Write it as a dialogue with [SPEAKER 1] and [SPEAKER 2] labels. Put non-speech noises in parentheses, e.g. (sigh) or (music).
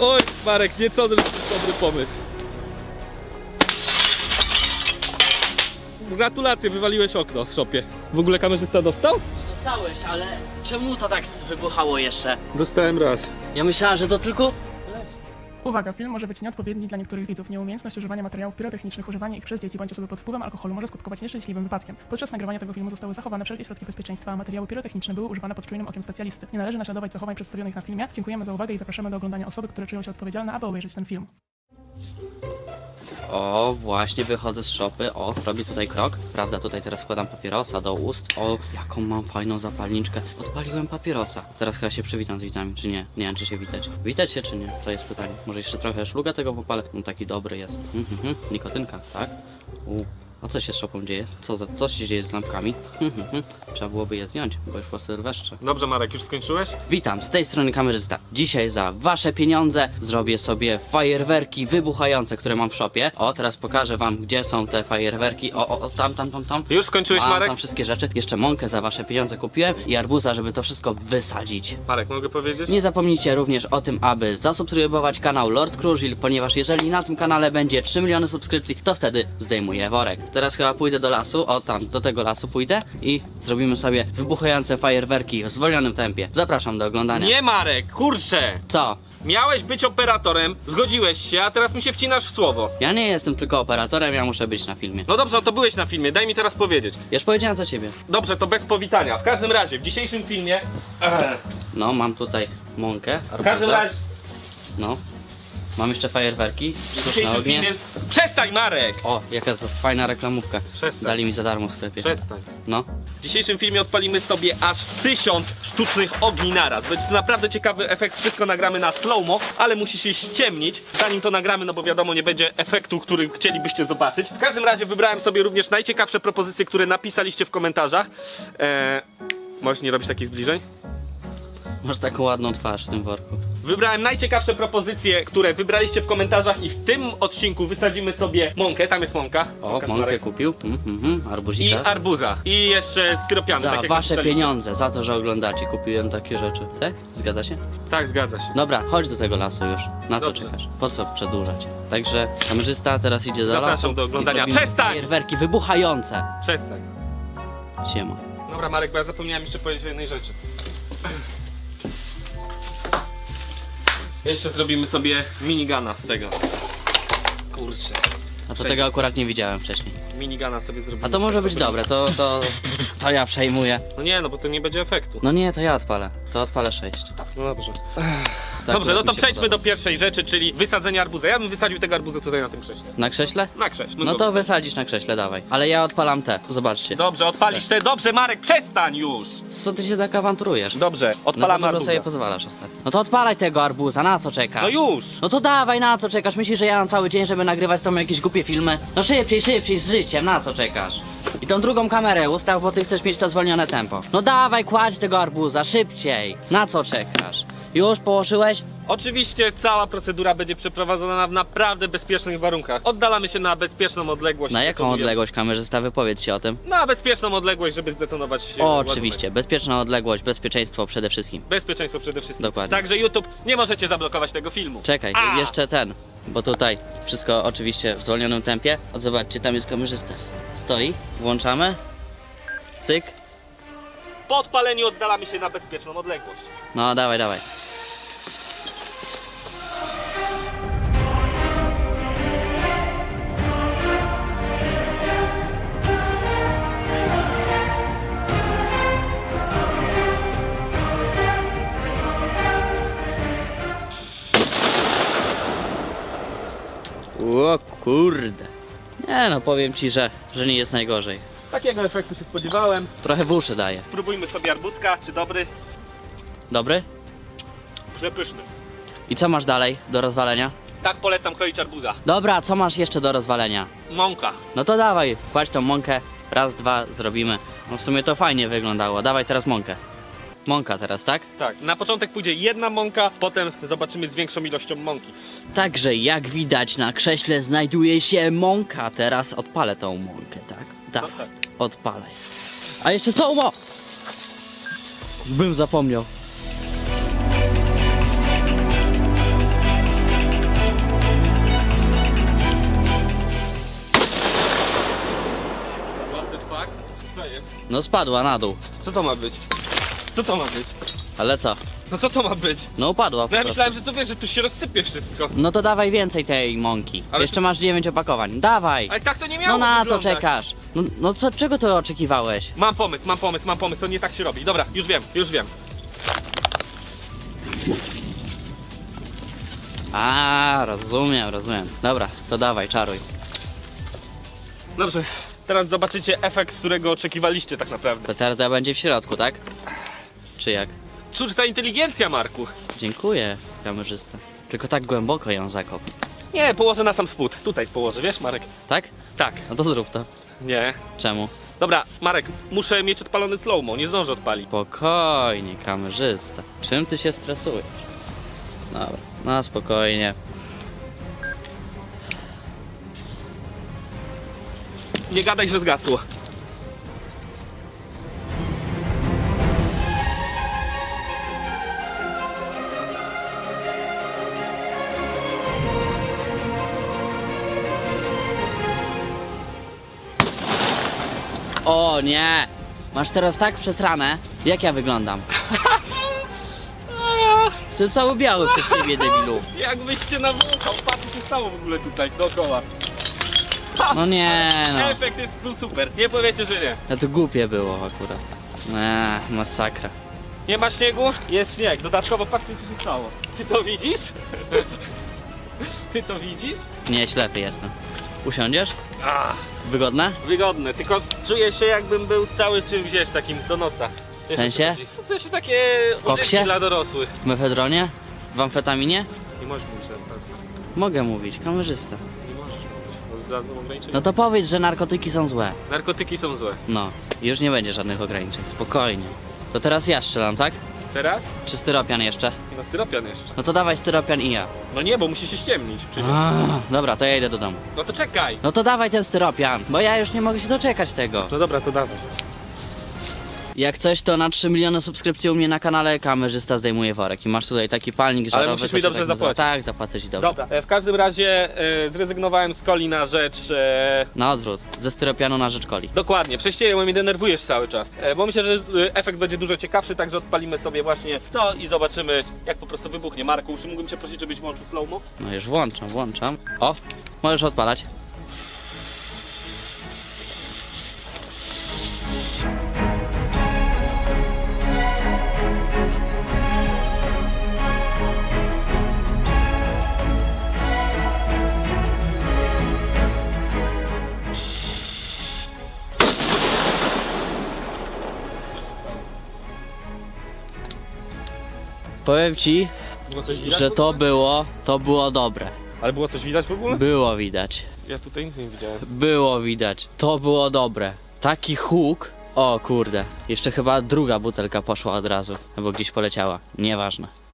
[SPEAKER 1] Oj, Marek, nie to dobry pomysł. Gratulacje, wywaliłeś okno w szopie. W ogóle kamerzysta dostał?
[SPEAKER 2] Dostałeś, ale czemu to tak wybuchało jeszcze?
[SPEAKER 1] Dostałem raz.
[SPEAKER 2] Ja myślałem, że to tylko...
[SPEAKER 3] Uwaga, film może być nieodpowiedni dla niektórych widzów. Nieumiejętność używania materiałów pirotechnicznych, używanie ich przez dzieci bądź osoby pod wpływem alkoholu może skutkować nieszczęśliwym wypadkiem. Podczas nagrywania tego filmu zostały zachowane wszelkie środki bezpieczeństwa, a materiały pirotechniczne były używane pod czujnym okiem specjalisty. Nie należy naśladować zachowań przedstawionych na filmie. Dziękujemy za uwagę i zapraszamy do oglądania osoby, które czują się odpowiedzialne, aby obejrzeć ten film.
[SPEAKER 2] O, właśnie wychodzę z szopy. O, robię tutaj krok. Prawda, tutaj teraz składam papierosa do ust. O, jaką mam fajną zapalniczkę. Odpaliłem papierosa. Teraz chyba się przywitam z widzami, czy nie? Nie wiem, czy się witać. Witać się, czy nie? To jest pytanie. Może jeszcze trochę szluga tego popalę? No taki dobry jest. Mhm, mhm. Nikotynka, tak? U. A co się z szopą dzieje? Co, za, co się dzieje z lampkami? Mhm, mhm. Trzeba byłoby je zdjąć, bo już po sylwestrze.
[SPEAKER 1] Dobrze, Marek, już skończyłeś?
[SPEAKER 2] Witam, z tej strony kamerzysta. Dzisiaj za wasze pieniądze zrobię sobie fajerwerki wybuchające, które mam w szopie. O, teraz pokażę wam, gdzie są te fajerwerki. O, o, o tam, tam, tam, tam.
[SPEAKER 1] Już skończyłeś,
[SPEAKER 2] Mam
[SPEAKER 1] Marek?
[SPEAKER 2] tam wszystkie rzeczy. Jeszcze mąkę za wasze pieniądze kupiłem i arbuza, żeby to wszystko wysadzić.
[SPEAKER 1] Marek, mogę powiedzieć?
[SPEAKER 2] Nie zapomnijcie również o tym, aby zasubskrybować kanał Lord Cruisil, ponieważ jeżeli na tym kanale będzie 3 miliony subskrypcji, to wtedy zdejmuję worek. Teraz chyba pójdę do lasu, o tam, do tego lasu pójdę i zrobimy sobie wybuchające fajerwerki w zwolnionym tempie. Zapraszam do oglądania.
[SPEAKER 1] Nie, Marek, kurczę!
[SPEAKER 2] Co?
[SPEAKER 1] Miałeś być operatorem, zgodziłeś się, a teraz mi się wcinasz w słowo.
[SPEAKER 2] Ja nie jestem tylko operatorem, ja muszę być na filmie.
[SPEAKER 1] No dobrze, no to byłeś na filmie, daj mi teraz powiedzieć.
[SPEAKER 2] Ja już powiedziałem za ciebie.
[SPEAKER 1] Dobrze, to bez powitania. W każdym razie, w dzisiejszym filmie... Ech,
[SPEAKER 2] No, mam tutaj mąkę,
[SPEAKER 1] w każdym
[SPEAKER 2] arbuza.
[SPEAKER 1] razie...
[SPEAKER 2] No. Mam jeszcze fajerwerki, sztuczne
[SPEAKER 1] dzisiejszym
[SPEAKER 2] ognie.
[SPEAKER 1] filmie... Przestań, Marek!
[SPEAKER 2] O, jaka za fajna reklamówka.
[SPEAKER 1] Przestań.
[SPEAKER 2] Dali mi za darmo w sklepie.
[SPEAKER 1] Przestań.
[SPEAKER 2] No.
[SPEAKER 1] W dzisiejszym filmie odpalimy sobie aż tysiąc sztucznych ogni naraz. Będzie to naprawdę ciekawy efekt. Wszystko nagramy na slow-mo, ale musi się ściemnić, zanim to nagramy, no bo wiadomo, nie będzie efektu, który chcielibyście zobaczyć. W każdym razie wybrałem sobie również najciekawsze propozycje, które napisaliście w komentarzach. Eee, możesz nie robić takich zbliżeń?
[SPEAKER 2] Masz taką ładną twarz w tym worku.
[SPEAKER 1] Wybrałem najciekawsze propozycje, które wybraliście w komentarzach i w tym odcinku wysadzimy sobie mąkę, tam jest mąka.
[SPEAKER 2] O,
[SPEAKER 1] Pokaż,
[SPEAKER 2] mąkę
[SPEAKER 1] Marek.
[SPEAKER 2] kupił. Mhm, mhm,
[SPEAKER 1] I
[SPEAKER 2] arbuzika.
[SPEAKER 1] arbuza. I jeszcze styropiany,
[SPEAKER 2] Za
[SPEAKER 1] tak jak
[SPEAKER 2] wasze
[SPEAKER 1] napisaliście.
[SPEAKER 2] pieniądze, za to, że oglądacie, kupiłem takie rzeczy. Tak? Zgadza się?
[SPEAKER 1] Tak, zgadza się.
[SPEAKER 2] Dobra, chodź do tego lasu już. Na co
[SPEAKER 1] Dobrze.
[SPEAKER 2] czekasz? Po co przedłużać? Także kamerzysta teraz idzie do
[SPEAKER 1] Zapraszam
[SPEAKER 2] lasu.
[SPEAKER 1] do oglądania.
[SPEAKER 2] i zrobimy
[SPEAKER 1] Przestań!
[SPEAKER 2] Fajerwerki wybuchające.
[SPEAKER 1] Przestań.
[SPEAKER 2] Siema.
[SPEAKER 1] Dobra, Marek, bo ja zapomniałem jeszcze powiedzieć o jednej rzeczy. Jeszcze zrobimy sobie minigana z tego. Kurczę.
[SPEAKER 2] A to tego akurat nie widziałem wcześniej.
[SPEAKER 1] Minigana sobie zrobimy.
[SPEAKER 2] A to
[SPEAKER 1] z
[SPEAKER 2] może
[SPEAKER 1] tego
[SPEAKER 2] być dobre, to, to, to ja przejmuję.
[SPEAKER 1] No nie, no bo to nie będzie efektu.
[SPEAKER 2] No nie, to ja odpalę. To odpalę 6.
[SPEAKER 1] No dobrze. Dobrze, no to przejdźmy do pierwszej rzeczy, czyli wysadzenia arbuza. Ja bym wysadził tego arbuza tutaj na tym krześle.
[SPEAKER 2] Na krześle?
[SPEAKER 1] Na krześle.
[SPEAKER 2] No to wysadzisz na krześle, dawaj. Ale ja odpalam te, zobaczcie.
[SPEAKER 1] Dobrze, odpalisz te. Dobrze, Marek, przestań już!
[SPEAKER 2] Co ty się tak awanturujesz?
[SPEAKER 1] Dobrze,
[SPEAKER 2] No za
[SPEAKER 1] odpalamy
[SPEAKER 2] dużo
[SPEAKER 1] arbuza.
[SPEAKER 2] sobie pozwalasz ostatnio. No to odpalaj tego arbuza, na co czekasz?
[SPEAKER 1] No już!
[SPEAKER 2] No to dawaj, na co czekasz? Myślisz, że ja mam cały dzień, żeby nagrywać z tobą jakieś głupie filmy? No szybciej, szybciej z życiem, na co czekasz? I tą drugą kamerę ustaw, bo ty chcesz mieć to zwolnione tempo. No dawaj, kładź tego arbuza, szybciej! Na co czekasz? Już położyłeś?
[SPEAKER 1] Oczywiście cała procedura będzie przeprowadzona w naprawdę bezpiecznych warunkach. Oddalamy się na bezpieczną odległość.
[SPEAKER 2] Na jaką
[SPEAKER 1] Detonujemy.
[SPEAKER 2] odległość kamerzysta? Wypowiedz się o tym.
[SPEAKER 1] Na bezpieczną odległość, żeby zdetonować e,
[SPEAKER 2] O,
[SPEAKER 1] ładunek.
[SPEAKER 2] oczywiście, bezpieczna odległość, bezpieczeństwo przede wszystkim.
[SPEAKER 1] Bezpieczeństwo przede wszystkim.
[SPEAKER 2] Dokładnie.
[SPEAKER 1] Także YouTube, nie możecie zablokować tego filmu.
[SPEAKER 2] Czekaj,
[SPEAKER 1] A!
[SPEAKER 2] jeszcze ten, bo tutaj wszystko oczywiście w zwolnionym tempie. O, zobaczcie, tam jest kamerzysta. Stoi, włączamy. Cyk.
[SPEAKER 1] Po odpaleniu oddalamy się na bezpieczną odległość.
[SPEAKER 2] No, dawaj, dawaj. O kurde. Nie no, powiem ci, że, że nie jest najgorzej.
[SPEAKER 1] Takiego efektu się spodziewałem.
[SPEAKER 2] Trochę w uszy daje.
[SPEAKER 1] Spróbujmy sobie arbuzka, czy dobry?
[SPEAKER 2] Dobry?
[SPEAKER 1] Przepyszny.
[SPEAKER 2] I co masz dalej do rozwalenia?
[SPEAKER 1] Tak polecam kroić arbuza.
[SPEAKER 2] Dobra, co masz jeszcze do rozwalenia?
[SPEAKER 1] Mąka.
[SPEAKER 2] No to dawaj, kładź tą mąkę. Raz, dwa, zrobimy. No w sumie to fajnie wyglądało. Dawaj teraz mąkę. Mąka teraz, tak?
[SPEAKER 1] Tak, na początek pójdzie jedna mąka, potem zobaczymy z większą ilością mąki.
[SPEAKER 2] Także jak widać na krześle znajduje się mąka. Teraz odpalę tą mąkę, tak? Dawaj, no
[SPEAKER 1] tak.
[SPEAKER 2] odpalaj. A jeszcze slow-mo! Bym zapomniał. What? Co jest? No spadła na dół.
[SPEAKER 1] Co to ma być? Co to ma być?
[SPEAKER 2] Ale co?
[SPEAKER 1] No co to ma być?
[SPEAKER 2] No upadła
[SPEAKER 1] No ja myślałem, że to wiesz, że tu się rozsypie wszystko.
[SPEAKER 2] No to dawaj więcej tej mąki.
[SPEAKER 1] Ale
[SPEAKER 2] Jeszcze
[SPEAKER 1] to-
[SPEAKER 2] masz 9 opakowań. Dawaj!
[SPEAKER 1] Ale tak to nie miało
[SPEAKER 2] No na co
[SPEAKER 1] wyglądać.
[SPEAKER 2] czekasz? No, no co, czego to oczekiwałeś?
[SPEAKER 1] Mam pomysł, mam pomysł, mam pomysł, to nie tak się robi. Dobra, już wiem, już wiem.
[SPEAKER 2] A, rozumiem, rozumiem. Dobra, to dawaj, czaruj.
[SPEAKER 1] Dobrze, teraz zobaczycie efekt, którego oczekiwaliście tak naprawdę.
[SPEAKER 2] Petarda będzie w środku, tak? Czy jak?
[SPEAKER 1] Cóż za inteligencja, Marku.
[SPEAKER 2] Dziękuję, kamerzysta. Tylko tak głęboko ją zakop.
[SPEAKER 1] Nie, położę na sam spód. Tutaj położę, wiesz, Marek?
[SPEAKER 2] Tak?
[SPEAKER 1] Tak.
[SPEAKER 2] No to zrób to.
[SPEAKER 1] Nie.
[SPEAKER 2] Czemu?
[SPEAKER 1] Dobra, Marek, muszę mieć odpalony slow-mo, nie zdążę odpalić.
[SPEAKER 2] Spokojnie, kamerzysta. Czym ty się stresujesz? Dobra, no spokojnie.
[SPEAKER 1] Nie gadaj, że zgasło.
[SPEAKER 2] O nie! Masz teraz tak przesrane, jak ja wyglądam. (laughs) Jestem cały biały przez ciebie, (laughs) debilu.
[SPEAKER 1] Jakbyście nawłókał, patrz co się stało w ogóle tutaj dookoła.
[SPEAKER 2] No nie (laughs) no.
[SPEAKER 1] Efekt jest był super, nie powiecie, że nie.
[SPEAKER 2] No to głupie było akurat. Eee, masakra.
[SPEAKER 1] Nie ma śniegu? Jest śnieg, dodatkowo patrzcie co się stało. Ty to widzisz? Ty to widzisz?
[SPEAKER 2] Nie, ślepy jestem. Usiądziesz?
[SPEAKER 1] Ah,
[SPEAKER 2] Wygodne?
[SPEAKER 1] wygodne, tylko czuję się jakbym był cały czymś, wiesz, takim do nosa. Wiesz,
[SPEAKER 2] W sensie?
[SPEAKER 1] o co chodzi? W sensie takie
[SPEAKER 2] Koksie?
[SPEAKER 1] używki dla dorosłych.
[SPEAKER 2] W mefedronie? W amfetaminie?
[SPEAKER 1] Nie możesz mówić na teraz.
[SPEAKER 2] Mogę mówić, kamerzysta.
[SPEAKER 1] Nie możesz mówić. Bo żadnym ograniczeń.
[SPEAKER 2] No to powiedz, że narkotyki są złe.
[SPEAKER 1] Narkotyki są złe.
[SPEAKER 2] No, już nie będzie żadnych ograniczeń, spokojnie. To teraz ja strzelam, tak?
[SPEAKER 1] Teraz?
[SPEAKER 2] Czy styropian jeszcze?
[SPEAKER 1] Na styropian jeszcze.
[SPEAKER 2] No to dawaj styropian i ja.
[SPEAKER 1] No nie, bo musi się ściemnić. Czyli...
[SPEAKER 2] A, dobra, to ja idę do domu.
[SPEAKER 1] No to czekaj.
[SPEAKER 2] No to dawaj ten styropian, bo ja już nie mogę się doczekać tego.
[SPEAKER 1] No dobra, to dawaj.
[SPEAKER 2] Jak coś, to na 3 miliony subskrypcji u mnie na kanale kamerzysta zdejmuje worek. I masz tutaj taki palnik żarowy.
[SPEAKER 1] musisz
[SPEAKER 2] to
[SPEAKER 1] mi
[SPEAKER 2] się
[SPEAKER 1] dobrze
[SPEAKER 2] tak nazywa.
[SPEAKER 1] zapłacić.
[SPEAKER 2] Tak, zapłacę ci dobrze.
[SPEAKER 1] Dobra, e, w każdym razie e, zrezygnowałem z coli na rzecz... E,
[SPEAKER 2] Na odwrót, ze styropianu na rzecz coli.
[SPEAKER 1] dokładnie, prześciełem i denerwujesz cały czas. E, bo myślę, że e, efekt będzie dużo ciekawszy, także odpalimy sobie właśnie to i zobaczymy jak po prostu wybuchnie. Marku, już mógłbym cię prosić, żebyś włączył slow-mo?
[SPEAKER 2] No już włączam, włączam. O, możesz odpalać. Powiem ci,
[SPEAKER 1] Było coś widać?
[SPEAKER 2] że to było, to było dobre.
[SPEAKER 1] Ale było coś widać w ogóle?
[SPEAKER 2] Było widać.
[SPEAKER 1] Ja tutaj nic nie widziałem.
[SPEAKER 2] Było widać. To było dobre. Taki huk. O kurde. Jeszcze chyba druga butelka poszła od razu. Albo gdzieś poleciała. Nieważne.